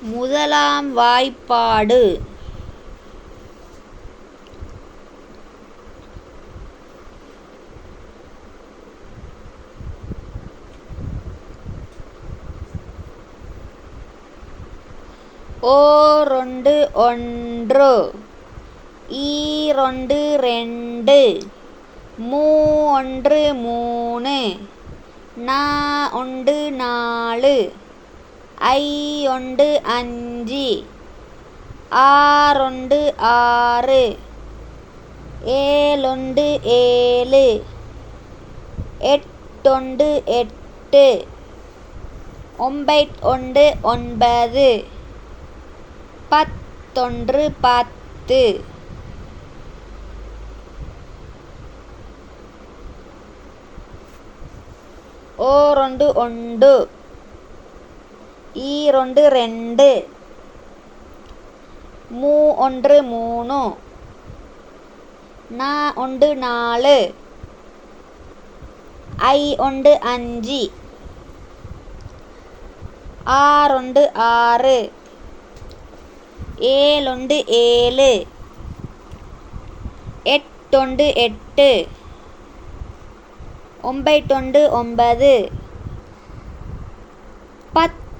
முதலாம் வாய்ப்பாடு. ஓ ரெண்டு ஒன்று. ஈ ரெண்டு மூ ஒன்று மூணு. நா ஒன்று நாலு. ஐ ஒண்டு அஞ்சு ஆறொண்டு ஆறு ஏழொண்டு ஏழு எட்டொண்டு எட்டு ஒம்பைட் ஒண்டு ஒன்பது பத்தொன்று பத்து ஓரொண்டு ഈ രണ്ട് ரெண்டு. மூ ஒன்று மூணு. நா ஒன்று நாலு. ஐ ஒன்று அஞ்சு. ஆறொண்டு ஆறு. ஏழொண்டு ஏழு. எட்டொண்டு எட்டு. ஒம்பைட்டொண்டு ஒன்பது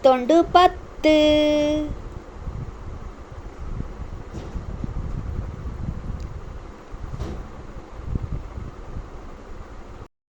பத்தொண்டு பத்து.